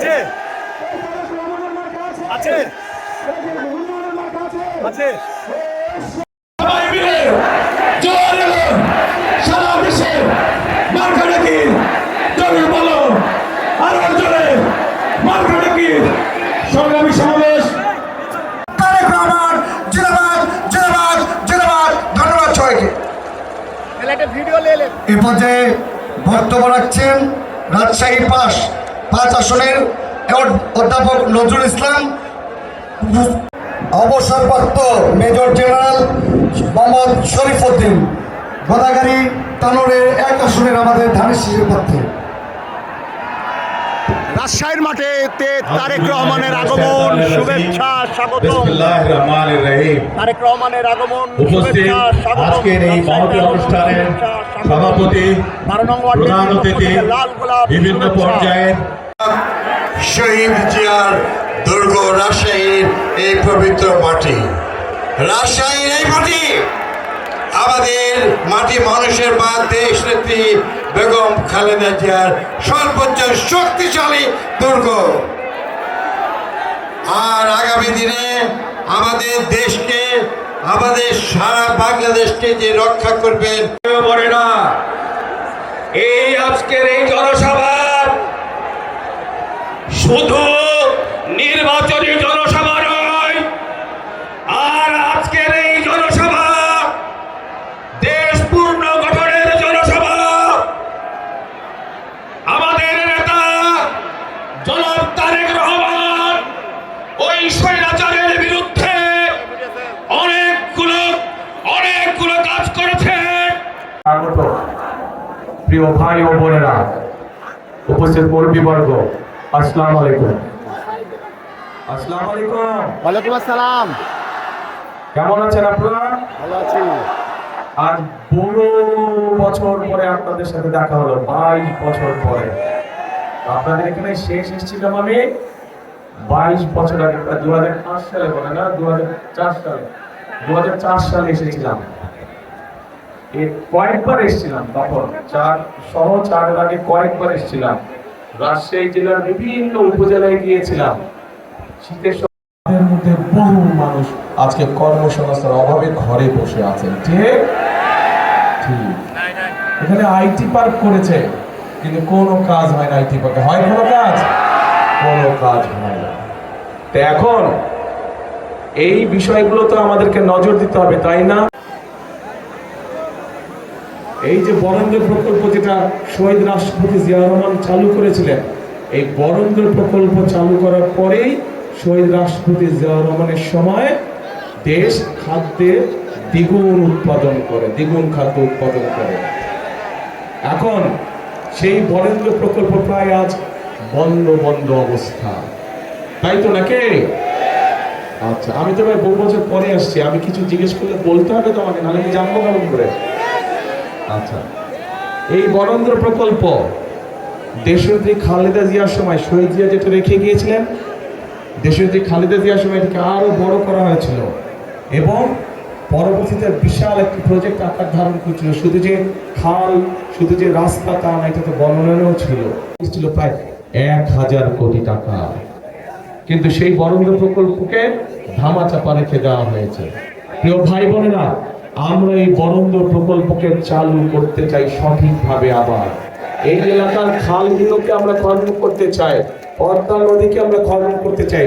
আছে। আছে। আছে। সবাই মিলে জোর সারা দেশে মার্কা নাকি জোরে বলো আরও জোরে মার্কা নাকি সংগ্রামী সমাবেশ তারেক রহমান জিন্দাবাদ জিন্দাবাদ জিন্দাবাদ ধন্যবাদ সবাইকে এ পর্যায়ে বক্তব্য রাখছেন রাজশাহী পাস পাঁচ আসনের অধ্যাপক নজরুল ইসলাম, অবসরপ্রাপ্ত মেজর জেনারেল মোহাম্মদ শরীফ উদ্দিন। গোদাগাড়ি তানোরের এক আসনের আমাদের ধানের শিশির পক্ষে। রাজশাহীর মাঠে তে তারেক রহমানের আগমন শুভেচ্ছা স্বাগত বিসমিল্লাহির রহমানির রহিম তারেক রহমানের আগমন উপস্থিত শুভেচ্ছা স্বাগতম। এই মহতি অনুষ্ঠানের সভাপতি বারো নং প্রধান অতিথি লাল গোলাপ বিভিন্ন। পর্যায়ের শহীদ জিয়ার দুর্গ রাজশাহীর এই পবিত্র মাটি রাজশাহীর এই মাটি আমাদের মাটি মানুষের বা দেশ নেত্রী বেগম খালেদা জিয়ার সর্বোচ্চ শক্তিশালী দুর্গ। আর আগামী দিনে আমাদের দেশকে, আমাদের সারা বাংলাদেশকে যে রক্ষা করবেন বলে না। এই আজকের এই জনসভা শুধু নির্বাচনী জনসভা নয় আর আজকের এই জনসভা দেশ পূর্ণ গঠনের জনসভা আমাদের নেতা জনাব তারেক রহমান ওই স্বৈরাচারের বিরুদ্ধে অনেকগুলো অনেকগুলো কাজ করেছেন স্বাগত প্রিয় ভাই ও বোনেরা উপস্থিত মুরব্বীবর্গ আসসালামু আলাইকুম। আসসালামু আলাইকুম। ওয়ালাইকুম আসসালাম। কেমন আছেন আপনারা? ভালো আছি। আজ বহু বছর পরে আপনাদের সাথে দেখা হলো বাইশ বছর পরে। আপনাদের এখানে শেষ এসেছিলাম আমি বাইশ বছর আগে দু হাজার পাঁচ সালে বলে না দু হাজার চার সালে। দু হাজার চার সালে এসেছিলাম। কয়েকবার এসেছিলাম, তখন চার, সহ চার কয়েকবার এসেছিলাম। রাজশাহী জেলার বিভিন্ন উপজেলায় গিয়েছিলাম। শীতের মধ্যে বহু মানুষ আজকে কর্মসংস্থার অভাবে ঘরে বসে আছেন। ঠিক ঠিক। এখানে আইটি পার্ক করেছে, কিন্তু কোনো কাজ হয় না আইটি পার্কে। হয় কোনো কাজ? কোনো কাজ হয় না। তো এখন এই বিষয়গুলো তো আমাদেরকে নজর দিতে হবে, তাই না? এই যে বরেন্দ্র প্রকল্প যেটা শহীদ রাষ্ট্রপতি জিয়া রহমান চালু করেছিলেন, এই বরেন্দ্র প্রকল্প চালু করার পরেই শহীদ রাষ্ট্রপতি জিয়া রহমানের সময় দেশ খাদ্যের দ্বিগুণ উৎপাদন করে, দ্বিগুণ খাদ্য উৎপাদন করে। এখন সেই বরেন্দ্র প্রকল্প প্রায় আজ বন্ধ বন্ধ অবস্থা। তাই তো নাকি? আচ্ছা আমি তো ভাই বহু বছর পরে আসছি, আমি কিছু জিজ্ঞেস করলে বলতে হবে তোমাকে, নাহলে আমি জানব কেমন করে। আচ্ছা। এই বরেন্দ্র প্রকল্প দেশনেত্রী খালেদা জিয়ার সময় শহীদ জিয়া যেটা রেখে গিয়েছিলেন দেশনেত্রী খালেদা জিয়ার সময় এটাকে আরও বড় করা হয়েছিল। এবং পরবর্তীতে বিশাল একটি প্রজেক্ট আকার ধারণ করেছিল, শুধু যে খাল, শুধু যে রাস্তা তা না, এটাতে বর্ণনাও ছিল। ছিল প্রায় এক হাজার কোটি টাকা। কিন্তু সেই বরেন্দ্র প্রকল্পকে ধামাচাপা রেখে দেওয়া হয়েছে। প্রিয় ভাই বোনেরা আমরা এই বরেন্দ্র প্রকল্পকে চালু করতে চাই সঠিকভাবে আবার। এই এলাকার খালগুলোকে আমরা খনন করতে চাই, পদ্মা নদীকে আমরা খনন করতে চাই।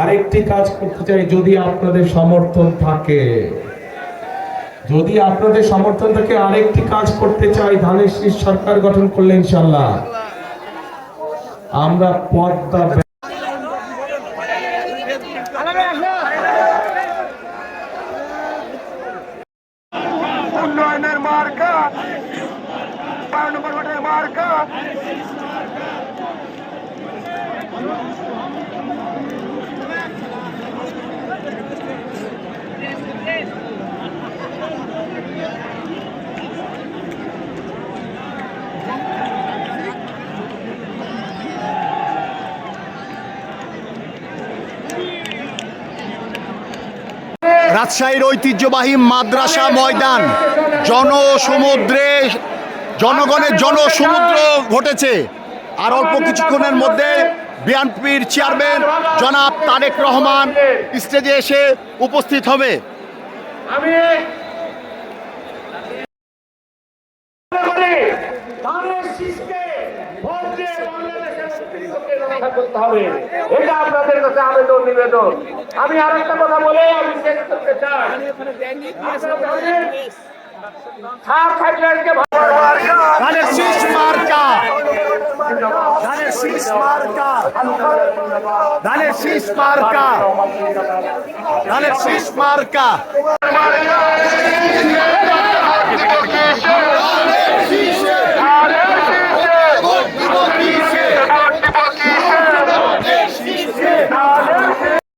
আরেকটি কাজ করতে চাই, যদি আপনাদের সমর্থন থাকে। যদি আপনাদের সমর্থন থাকে, আরেকটি কাজ করতে চাই ধানের সরকার গঠন করলে ইনশাল্লাহ আমরা পদ্মা রাজশাহীর ঐতিহ্যবাহী মাদ্রাসা ময়দান জনসমুদ্রে জনগণের জনসমুদ্র ঘটেছে। আর অল্প কিছুক্ষণের মধ্যে বিএনপির চেয়ারম্যান জনাব তারেক রহমান স্টেজে এসে উপস্থিত হবে। আমি করতে হবে। এটা আপনাদের কাছে আবেদন নিবেদন। আমি আর একটা কথা বলে আমি শেষ করতে চাই। আপনারা জানেন, সার থাকলেনকে ধানের শীষ মার্কা ধানের শীষ মার্কা ধানের শীষ মার্কা ধানের শীষ মার্কা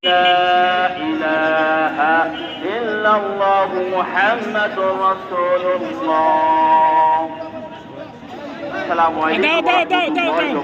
لا إله إلا الله محمد رسول الله আসসালামু আলাইকুম